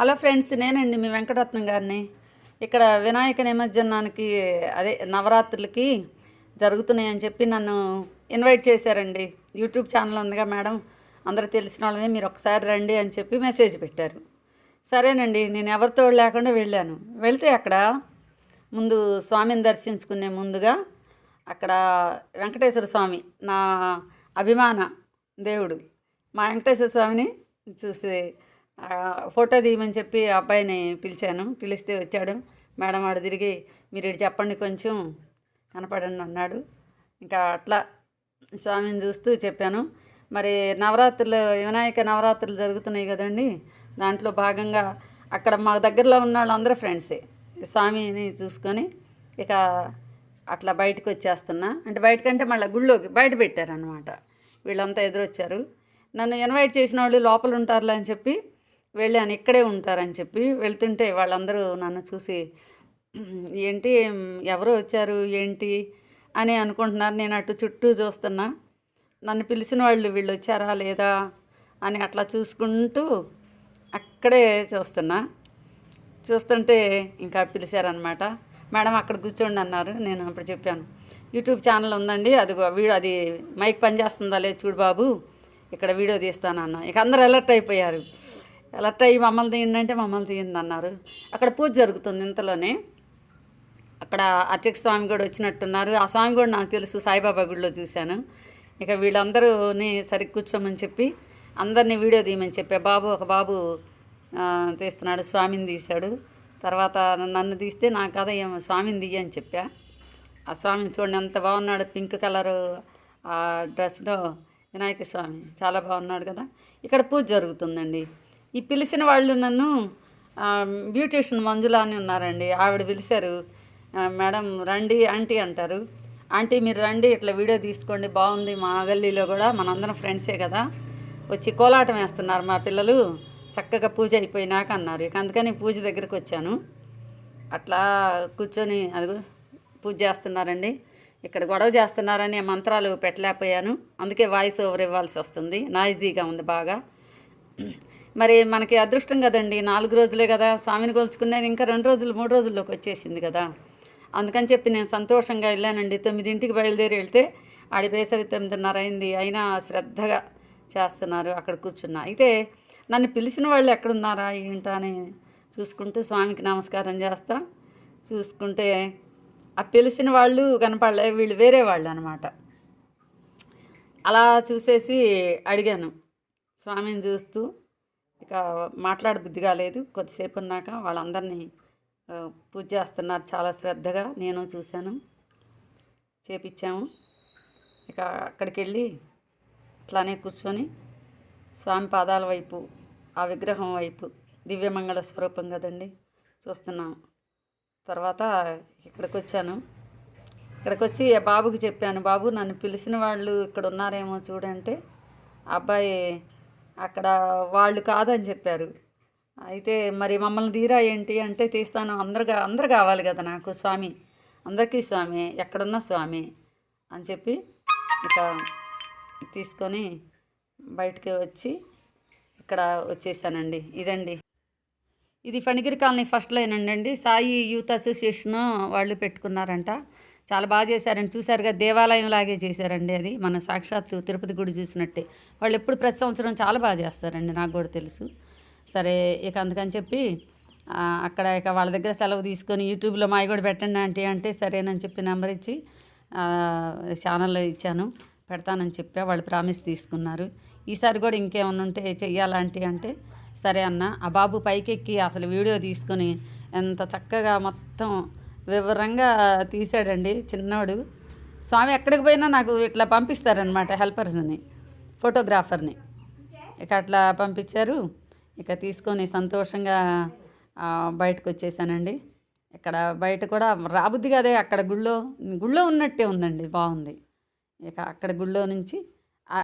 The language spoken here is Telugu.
హలో ఫ్రెండ్స్ నేనండి మీ వెంకటరత్నం గారిని. ఇక్కడ వినాయక నిమజ్జనానికి అదే నవరాత్రులకి జరుగుతున్నాయని చెప్పి నన్ను ఇన్వైట్ చేశారండి. యూట్యూబ్ ఛానల్ ఉందిగా మేడం అందరూ తెలిసిన వాళ్ళమే మీరు ఒకసారి రండి అని చెప్పి మెసేజ్ పెట్టారు. సరేనండి నేను ఎవరితో లేకుండా వెళ్ళాను. వెళ్తే అక్కడ ముందు స్వామిని దర్శించుకునే ముందుగా అక్కడ వెంకటేశ్వర స్వామి నా అభిమాన దేవుడు. మా వెంకటేశ్వర స్వామిని చూసి ఫోటో తీయమని చెప్పి ఆ అబ్బాయిని పిలిచాను. పిలిస్తే వచ్చాడు. మేడం ఆడు తిరిగి మీరు ఇటు చెప్పండి కొంచెం కనపడండి అన్నాడు. ఇంకా అట్లా స్వామిని చూస్తూ చెప్పాను. మరి నవరాత్రులు వినాయక నవరాత్రులు జరుగుతున్నాయి కదండి. దాంట్లో భాగంగా అక్కడ మా దగ్గరలో ఉన్న వాళ్ళందరూ ఫ్రెండ్సే. స్వామిని చూసుకొని ఇక అట్లా బయటకు వచ్చేస్తున్నా. అంటే బయటకంటే మళ్ళీ గుళ్ళోకి బయట పెట్టారనమాట వీళ్ళంతా ఎదురొచ్చారు. నన్ను ఇన్వైట్ చేసిన వాళ్ళు లోపల ఉంటారులే అని చెప్పి వెళ్ళాను ఇక్కడే ఉంటారని చెప్పి వెళ్తుంటే వాళ్ళందరూ నన్ను చూసి ఏంటి ఎవరు వచ్చారు ఏంటి? అని అనుకుంటున్నారు. నేను అటు చుట్టూ చూస్తున్నా. నన్ను పిలిచిన వాళ్ళు వీళ్ళు వచ్చారా లేదా అని అట్లా చూసుకుంటూ అక్కడే చూస్తున్నా. చూస్తుంటే ఇంకా పిలిచారనమాట మేడం అక్కడ కూర్చోండి అన్నారు. నేను అప్పుడు చెప్పాను. యూట్యూబ్ ఛానల్ ఉందండి అది వీడియో అది మైక్ పనిచేస్తుందా లేదు చూడు బాబు ఇక్కడ వీడియో తీస్తానన్న ఇక అందరూ అలర్ట్ అయిపోయారు. కలెక్ట్ అయ్యి మమ్మల్ని తీయండి అంటే మమ్మల్ని తీయండి అన్నారు. అక్కడ పూజ జరుగుతుంది ఇంతలోనే. అక్కడ అర్చక స్వామి కూడా వచ్చినట్టున్నారు. ఆ స్వామి కూడా నాకు తెలుసు సాయిబాబా గుడిలో చూశాను. ఇక వీళ్ళందరూని సరి కూర్చోమని చెప్పి అందరినీ వీడియో తీయమని చెప్పా బాబు ఒక బాబు తీస్తున్నాడు స్వామిని తీశాడు. తర్వాత నన్ను తీస్తే నా కథ ఏమో స్వామిని తీయని చెప్పా. ఆ స్వామిని చూడండి ఎంత బాగున్నాడు పింక్ కలరు ఆ డ్రెస్లో వినాయక స్వామి. చాలా బాగున్నాడు కదా. ఇక్కడ పూజ జరుగుతుందండి. ఈ పిలిచిన వాళ్ళు నన్ను ఆ, బ్యూటీషియన్ మంజుల అని ఉన్నారండి. ఆవిడ పిలిచారు మేడం రండి ఆంటీ అంటారు. ఆంటీ మీరు రండి ఇట్లా వీడియో తీసుకోండి బాగుంది మా గల్లీలో కూడా మనందరం ఫ్రెండ్సే కదా. వచ్చి కోలాటం వేస్తున్నారు మా పిల్లలు చక్కగా పూజ అయిపోయినాక అన్నారు. ఇక అందుకని పూజ దగ్గరికి వచ్చాను. అట్లా కూర్చొని అదిగో పూజ చేస్తున్నారండి. ఇక్కడ గొడవ చేస్తున్నారని మంత్రాలు పెట్టలేకపోయాను. అందుకే వాయిస్ ఓవర్ ఇవ్వాల్సి వస్తుంది. నాయిజీగా ఉంది బాగా. మరి మనకి అదృష్టం కదండి నాలుగు రోజులే కదా స్వామిని కొలుచుకునేది ఇంకా రెండు రోజులు మూడు రోజుల్లోకి వచ్చేసింది కదా. అందుకని చెప్పి నేను సంతోషంగా వెళ్ళానండి. తొమ్మిదింటికి బయలుదేరి వెళ్తే ఆడిపోయేసరికి తొమ్మిదిన్నర అయింది. అయినా శ్రద్ధగా చేస్తున్నారు అక్కడ కూర్చున్నా. అయితే నన్ను పిలిచిన వాళ్ళు ఎక్కడున్నారా ఏంటా అని చూసుకుంటూ స్వామికి నమస్కారం చేస్తా. చూసుకుంటే ఆ పిలిచిన వాళ్ళు కనపడలే వీళ్ళు వేరే వాళ్ళు అనమాట అలా చూసేసి అడిగాను. స్వామిని చూస్తూ ఇక మాట్లాడబుద్ధి కాలేదు కొద్దిసేపు ఉన్నాక వాళ్ళందరినీ పూజ చేస్తున్నారు. చాలా శ్రద్ధగా నేను చూశాను. చేపించాము ఇక అక్కడికి వెళ్ళి అట్లానే కూర్చొని స్వామి పాదాల వైపు ఆ విగ్రహం వైపు దివ్యమంగళ స్వరూపం కదండి చూస్తున్నాం. తర్వాత ఇక్కడికి వచ్చాను ఇక్కడికి వచ్చి బాబుకి చెప్పాను. బాబు నన్ను పిలిచిన వాళ్ళు ఇక్కడ ఉన్నారేమో చూడంటే ఆ అబ్బాయి అక్కడ వాళ్ళు కాదని చెప్పారు. అయితే మరి మమ్మల్ని తీరా ఏంటి అంటే తీస్తాను. అందరు అందరు కావాలి కదా నాకు స్వామి. అందరికీ స్వామి ఎక్కడున్నా స్వామి అని చెప్పి ఇక తీసుకొని బయటికి వచ్చి ఇక్కడ వచ్చేసానండి. ఇదండి. ఇది ఫణిగిరి కాలనీ ఫస్ట్ లైన్ అండి. సాయి యూత్ అసోసియేషన్ వాళ్ళు పెట్టుకున్నారంట. చాలా బాగా చేశారండి. చూశారుగా దేవాలయం లాగే చేశారండి అది. మన సాక్షాత్తు తిరుపతి గుడి చూసినట్టే. వాళ్ళు ఎప్పుడు ప్రతి సంవత్సరం చాలా బాగా చేస్తారండి నాకు కూడా తెలుసు. సరే ఇక అందుకని చెప్పి అక్కడ ఇక వాళ్ళ దగ్గర సెలవు తీసుకొని యూట్యూబ్లో మావి కూడా పెట్టండి ఆంటీ అంటే సరేనని చెప్పి నెంబర్ ఇచ్చి ఛానల్లో ఇచ్చాను. పెడతానని చెప్పా. వాళ్ళు ప్రామిస్ తీసుకున్నారు. ఈసారి కూడా ఇంకేమన్నా ఉంటే చెయ్యాలంటే అంటే సరే అన్న. ఆ బాబు పైకెక్కి అసలు వీడియో తీసుకొని ఎంత చక్కగా మొత్తం వివరంగా తీసాడండి చిన్నవాడు. స్వామి ఎక్కడికి పోయినా నాకు ఇట్లా పంపిస్తారనమాట హెల్పర్స్ని ఫోటోగ్రాఫర్ని. ఇక అట్లా పంపించారు. ఇక తీసుకొని సంతోషంగా బయటకు వచ్చేసానండి ఇక్కడ బయట కూడా రాబుద్ది కదే అక్కడ గుళ్ళో గుళ్ళో ఉన్నట్టే ఉందండి బాగుంది. ఇక అక్కడ గుళ్ళో నుంచి